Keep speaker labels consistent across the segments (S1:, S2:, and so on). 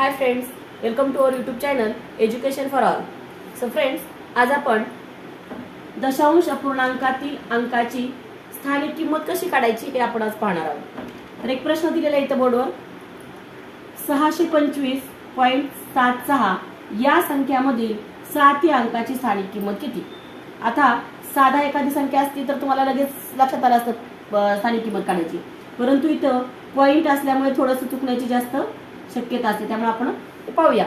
S1: Hi friends welcome to our YouTube channel education for all so friends आज आपण दशांश अपूर्णांकातील अंकाची स्थानिक किंमत कशी काढायची हे आपण आज पाहणार आहोत. तर एक प्रश्न दिलेला आहे इथं बोर्डवर. सहाशे पंचवीस पॉईंट सात सहा या संख्यामधील सात या अंकाची स्थानिक किंमत किती? आता साधा एखादी संख्या असती तर तुम्हाला लगेच लक्षात आलं असतं स्थानिक किंमत काढायची. परंतु इथं पॉईंट असल्यामुळे थोडंसं चुकण्याची जास्त शक्यता असते त्यामुळे आपण पाहूया.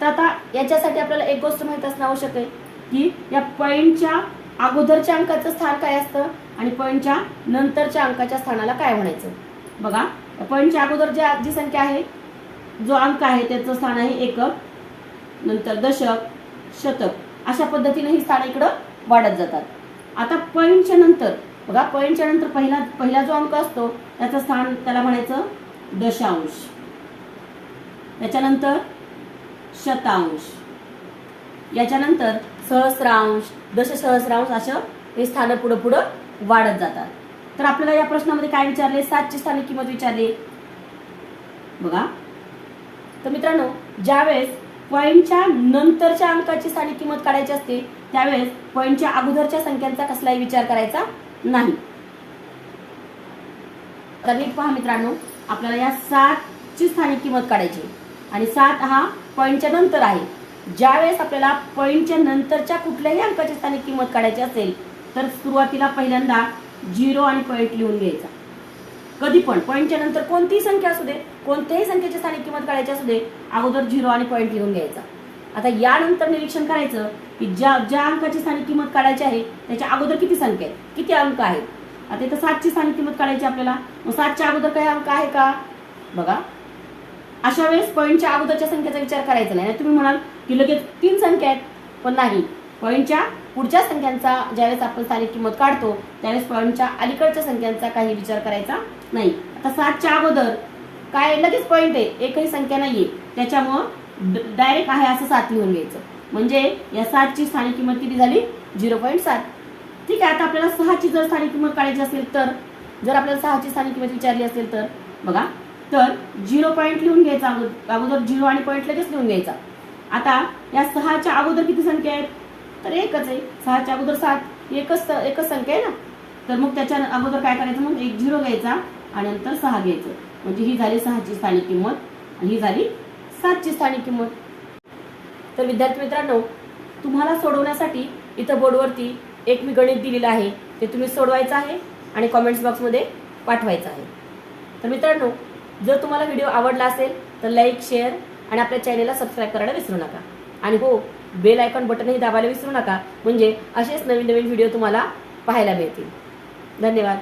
S1: तर आता याच्यासाठी आपल्याला एक गोष्ट माहीत असणं आवश्यक आहे की या पॉईंटच्या अगोदरच्या अंकाचं स्थान काय असतं आणि पॉईंटच्या नंतरच्या अंकाच्या स्थानाला काय म्हणायचं? बघा पॉईंटच्या अगोदर ज्या जी संख्या आहे जो अंक आहे त्याचं स्थान आहे एकक नंतर दशक शतक. अशा पद्धतीने ही स्थान इकडं वाढत जातात. आता पॉईंटच्या नंतर बघा पॉईंटच्या नंतर पहिला पहिला जो अंक असतो त्याचं स्थान त्याला म्हणायचं दशांश. त्याच्यानंतर शतांश. याच्यानंतर सहस्रांश दशसहस्रांश असं हे स्थानं पुढं पुढं वाढत जातात. तर आपल्याला या प्रश्नामध्ये काय विचारले? सातची स्थानिक किंमत विचारली. बघा. तर मित्रांनो ज्यावेळेस पॉईंटच्या नंतरच्या अंकाची स्थानिक किंमत काढायची असते त्यावेळेस पॉईंटच्या अगोदरच्या संख्यांचा कसलाही विचार करायचा नाही. तर नीट पहा मित्रांनो आपल्याला या सातची स्थानिक किंमत काढायची आहे. आणि सात हा पॉईंटच्या नंतर आहे. ज्यावेळेस आपल्याला पॉईंटच्या नंतरच्या कुठल्याही अंकाची स्थानिक किंमत काढायची असेल तर सुरुवातीला पहिल्यांदा झिरो आणि पॉईंट लिहून घ्यायचा. कधी पण पॉईंटच्या नंतर कोणतीही संख्या असू दे कोणत्याही संख्येची स्थानिक किंमत काढायची असू दे अगोदर झिरो आणि पॉईंट लिहून घ्यायचा. आता यानंतर निरीक्षण करायचं की ज्या ज्या अंकाची स्थानिक किंमत काढायची आहे त्याच्या अगोदर किती संख्या आहेत? किती अंक आहेत? आता इथं सातची स्थानिक किंमत काढायची आपल्याला. मग सातच्या अगोदर काही अंक आहे का? बघा. अशा वेळेस पॉईंटच्या अगोदरच्या संख्येचा विचार करायचा नाही. तुम्ही म्हणाल की लगेच तीन संख्या आहेत. पण नाही. पॉईंटच्या पुढच्या संख्यांचा ज्यावेळेस आपण स्थानिक किंमत काढतो त्यावेळेस पॉईंटच्या अलीकडच्या संख्यांचा काही विचार करायचा नाही. आता सातच्या अगोदर काय लगेच पॉईंट आहे? एकही संख्या नाहीये. त्याच्यामुळं डायरेक्ट आहे असं सात लिहून घ्यायचं. म्हणजे या सातची स्थानिक किंमत किती झाली? झिरो पॉईंट सात. ठीक आहे आता आपल्याला सहाची जर स्थानिक किंमत काढायची असेल तर जर आपल्याला सहाची स्थानिक किंमत विचारली असेल तर बघा तर झिरो पॉईंट लिहून घ्यायचा अगोदर अगोदर झिरो आणि पॉईंट लगेच लिहून घ्यायचा. आता या सहाच्या अगोदर किती संख्या आहेत? तर एकच आहे. सहाच्या अगोदर सात एकच एकच संख्या आहे ना? तर मग त्याच्या अगोदर काय करायचं मग एक झिरो घ्यायचा आणि नंतर सहा घ्यायचं. म्हणजे ही झाली सहाची स्थानिक किंमत आणि ही झाली सातची स्थानिक किंमत. तर विद्यार्थी मित्रांनो तुम्हाला सोडवण्यासाठी इथं बोर्डवरती एक मी गणित दिलेलं आहे. ते तुम्ही सोडवायचं आहे आणि कॉमेंट्स बॉक्समध्ये पाठवायचं आहे. तर मित्रांनो जर तुम्हाला व्हिडिओ आवडला असेल तर लाईक शेअर आणि आपल्या चॅनेलला सबस्क्राईब करायला विसरू नका. आणि हो बेल आयकॉन बटनही दाबायला विसरू नका. म्हणजे असेच नवीन नवीन व्हिडिओ तुम्हाला पाहायला मिळतील. धन्यवाद.